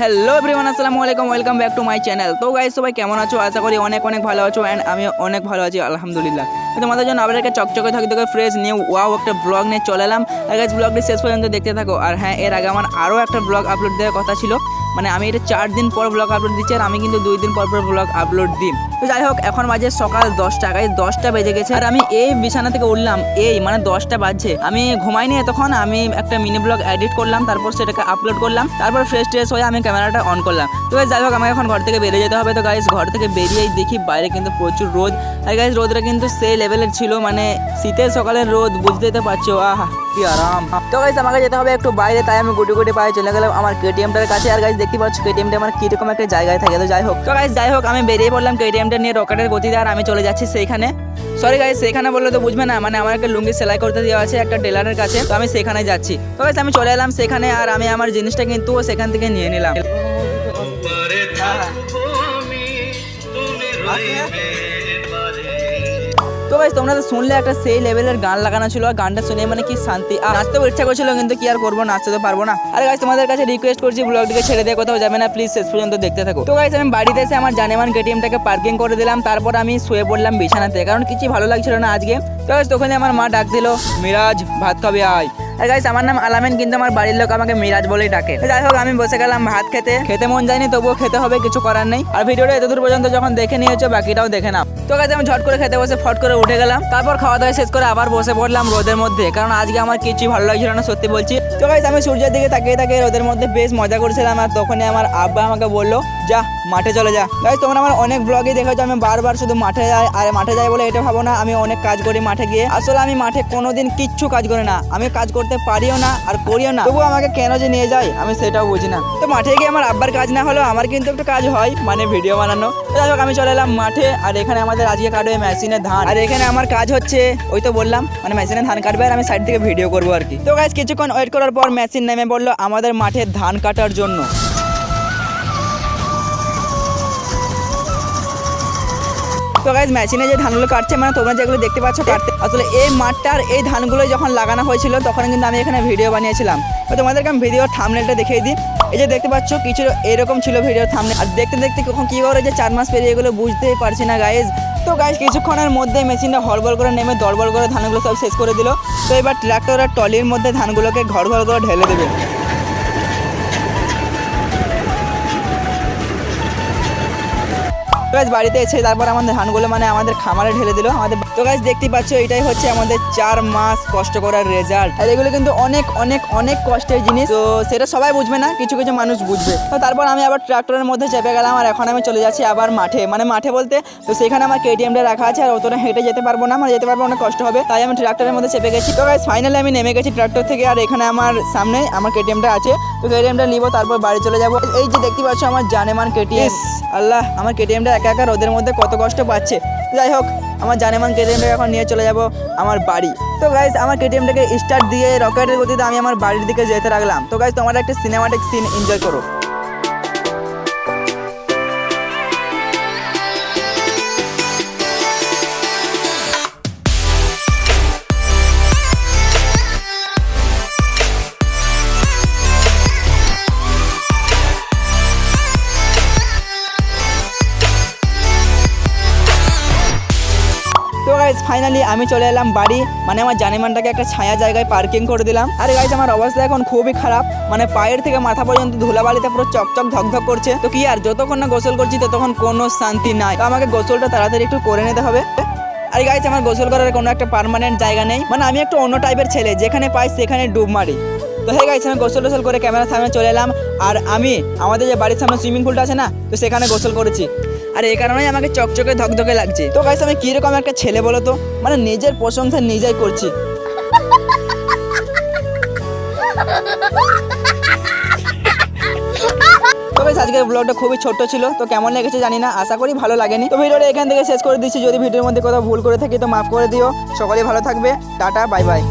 Hello everyone আসসালামু আলাইকুম welcome back to my channel তো গাইস সবাই কেমন আছো? আশা করি অনেক অনেক ভালো আছো অ্যান্ড আমি অনেক ভালো আছি, আলহামদুলিল্লাহ। তোমাদের জন্য আবার একটা চকচকে থাকি, তোকে ফ্রেশ নিয়ে ওয়াও একটা ব্লগ নিয়ে চলে এলাম। আর গাইস ব্লগটি শেষ পর্যন্ত দেখতে থাকো। আর হ্যাঁ এর আগে আমার আরও একটা ব্লগ আপলোড দেওয়ার কথা ছিল। মানে আমি এটা চার দিন পর ব্লগ আপলোড দিচ্ছি, আর আমি কিন্তু দুই দিন পর পর ব্লগ আপলোড দিই। তো যাই হোক, এখন বাজে সকাল দশটা, গাইস দশটা বেজে গেছে। আর আমি এই বিছানা থেকে উঠলাম, এই মানে দশটা বাজছে। আমি ঘুমাইনি তখন আমি একটা মিনি ব্লগ এডিট করলাম, তারপর সেটাকে আপলোড করলাম, তারপর ফ্রেশ ট্রেশ হয়ে আমি ক্যামেরাটা অন করলাম। তো যাই হোক, আমাকে এখন ঘর থেকে বেরিয়ে যেতে হবে। তো গাইস ঘর থেকে বেরিয়েই দেখি বাইরে কিন্তু প্রচুর রোদ। আর গাইস রোদটা কিন্তু সেই লেভেলের ছিল মানে শীতের সকালের রোদ, বুঝতেই তো পারছ, আহা, কি আরাম। তো গাইস আমাকে যেতে হবে একটু বাইরে, তাই আমি গুটি গুটি পায়ে চলে গেলাম আমার কেটিএমটার কাছে। আর গাইস দেখতে পাচ্ছ কেটিএমটা আমার কীরকম একটা জায়গায় থাকে। তো যাই হোক, তো গাইস যাই হোক, আমি বেরিয়ে পড়লাম কেটিএমটা নিয়ে রকেটের গতিতে আর আমি চলে যাচ্ছি সেইখানে। সরি গাই সেখানে বললে তো বুঝবে না মানে আমার একটা লুঙ্গি সেলাই করতে দেওয়া আছে একটা টেলারের কাছে, তো আমি সেখানে যাচ্ছি। তো গাইস আমি চলে এলাম সেখানে আর আমি আমার জিনিসটা কিন্তু সেখান থেকে নিয়ে নিলাম। তুমি তো ভাই তোমরা তো শুনলে একটা সেই লেভেলের গান লাগানো ছিল আর গানটা শুনে মানে কি শান্তি আর নাচতেও ইচ্ছা করছিল কিন্তু কি আর করব, নাচতে তো পারব না। আর গাছ তোমাদের কাছে রিকোয়েস্ট করছি ব্লগটিকে ছেড়ে দিয়ে কোথাও যাবে না প্লিজ শেষ পর্যন্ত দেখতে থাকো। তো গাছ আমি বাড়িতে এসে আমার জানেমান কেটিএমটাকে পার্কিং করে দিলাম, তারপর আমি শুয়ে পড়লাম বিছানাতে, কারণ কিছু ভালো লাগছিল না আজকে। তো তখনই আমার মা ডাক দিল, মিরাজ, ভাত খাবে আয়। আর গাইস আমার নাম আলামিন, কিন্তু আমার বাড়ির লোক আমাকে মিরাজ বলেই ডাকে। যাই হোক, আমি বসে গেলাম ভাত খেতে। খেতে মন যায়নি, তবুও খেতে হবে, কিছু করার নেই। আর ভিডিওটা এতদূর পর্যন্ত যখন দেখে নিয়েছো, বাকিটাও দেখে নাও। তো গাইস আমি ঝট করে খেতে বসে ফট করে উঠে গেলাম। তারপর খাওয়া দাওয়া শেষ করে আবার বসে পড়লাম রোদের মধ্যে। কারণ আজকে আমার কিছুই ভালো লাগছিল না, সত্যি বলছি। তো গাইস আমি সূর্যের দিকে তাকিয়ে তাকিয়ে রোদের মধ্যে বেশ মজা করছিলাম। আর তখনই আমার আব্বা আমাকে বলল যা, মাঠে চলে যা। গাইস তোমরা আমার অনেক ব্লগে দেখেছ আমি বারবার শুধু মাঠে যাই, আর মাঠে যাই বলে এটা ভাবো না, আমি অনেক কাজ করি মাঠে গিয়ে। আসলে আমি মাঠে কোনোদিন কিচ্ছু কাজ করি না। আমি কাজ করতে পারিও না আর করিও না। তবু আমাকে কেন যে নিয়ে যায়, আমি সেটাও বুঝি না। তো মাঠে গিয়ে আমার আব্বার কাজ না হলেও আমার কিন্তু একটু কাজ হয় মানে ভিডিও বানানো। যাই হোক, আমি চলে এলাম মাঠে, আর এখানে আমাদের আজকে কাটবে মেশিনে ধান। আর এখানে আমার কাজ হচ্ছে, ওই তো বললাম মানে মেশিনে ধান কাটবে, আর আমি সাইড থেকে ভিডিও করব আর কি। তো গাইজ কিছুক্ষণ ওয়েট করার পর মেশিন নেমে বলল আমাদের মাঠে ধান কাটার জন্য। তো গাইজ মেশিনে যে ধানগুলো কাটছে মানে তোমরা যেগুলো দেখতে পাচ্ছ কাটতে আসলে এই মাঠটার এই ধানগুলো যখন লাগানো হয়েছিল, তখন কিন্তু আমি এখানে ভিডিও বানিয়েছিলাম। তো তোমাদেরকে আমি ভিডিওর থামনেলটা দেখিয়ে দিই। এই যে দেখতে পাচ্ছ, কিছু এরকম ছিল ভিডিওর থামনে আর দেখতে দেখতে কখন কী করে যে চার মাস পেরিয়ে এগুলো বুঝতেই পারছি না গাইজ তো গাইজ কিছুক্ষণের মধ্যে মেশিনটা হড়বড় করে নেমে দড়বড় করে ধানগুলো সব শেষ করে দিল। তো এবার ট্রাক্টর আর টলির মধ্যে ধানগুলোকে ঘর ঘর করে ঢেলে দেবে। তো গাছ বাড়িতে এসে তারপর আমাদের ধানগুলো মানে আমাদের খামারে ঢেলে দিল। আমাদের তো গাছ দেখতেই পাচ্ছ এটাই হচ্ছে আমাদের চার মাস কষ্ট করার রেজাল্ট আর এগুলো কিন্তু অনেক অনেক অনেক কষ্টের জিনিস। তো সেটা সবাই বুঝবে না কিছু কিছু মানুষ বুঝবে। তো তারপর আমি আবার ট্রাক্টরের মধ্যে চেপে গেলাম আর এখন আমি চলে যাচ্ছি আবার মাঠে। মানে মাঠে বলতে তো সেখানে আমার কেটিএমটা রাখা আছে আর অতটা হেঁটে যেতে পারব না। আমার যেতে পারব অনেক কষ্ট হবে তাই আমি ট্রাক্টরের মধ্যে চেপে গেছি। তো গাছ ফাইনালি আমি নেমে গেছি ট্রাক্টর থেকে আর এখানে আমার সামনে আমার কেটিএমটা আছে। তো কেটিএমটা নিব তারপর বাড়ি চলে যাব। এই যে দেখতে পাচ্ছ আমার জানেমান কেটিএম আল্লাহ আমার কেটিএমটা একা একা রোদের মধ্যে কত কষ্ট পাচ্ছে। যাই হোক, আমার জানেমান কেটিএমটাকে এখন নিয়ে চলে যাব আমার বাড়ি। তো গাইজ আমার কেটিএমটাকে স্টার্ট দিয়ে রকেটের গতিতে আমি আমার বাড়ির দিকে যেতে লাগলাম। তো গাইজ তোমার একটা সিনেমাটিক সিন এনজয় করো। তো গাইজ ফাইনালি আমি চলে এলাম বাড়ি। মানে আমার জানিমানটাকে একটা ছায়া জায়গায় পার্কিং করে দিলাম। আর গাইজ আমার অবস্থা এখন খুবই খারাপ। মানে পায়ের থেকে মাথা পর্যন্ত ধুলাবালিতে পুরো চকচক ধকধক করছে। তো কি আর, যতক্ষণ না গোসল করছি, ততক্ষণ কোনো শান্তি নাই। তো আমাকে গোসলটা তাড়াতাড়ি একটু করে নিতে হবে। আর গাইজ আমার গোসল করার কোনো একটা পার্মানেন্ট জায়গা নেই। মানে আমি একটু অন্য টাইপের ছেলে, যেখানে পাই সেখানে ডুব মারি। তো হে গাইছে আমি গোসল টোসল করে ক্যামেরার সামনে চলে এলাম। আর আমি, আমাদের যে বাড়ির সামনে সুইমিং পুলটা আছে না, তো সেখানে গোসল করেছি। আর এই কারণেই আমাকে চকচকে ধকধকে লাগছে। তো গাইছে আমি কীরকম একটা ছেলে বলো তো? মানে নিজের প্রশংসা নিজেই করছি। তো গাইস আজকের ব্লগটা খুবই ছোট্ট ছিল, তো কেমন লেগেছে জানি না, আশা করি ভালো লাগেনি। তো ভিডিওটা এখান থেকে শেষ করে দিচ্ছি, যদি ভিডিওর মধ্যে কোথাও ভুল করে থাকি তো মাফ করে দিও। সকলেই ভালো থাকবে, টাটা বাই বাই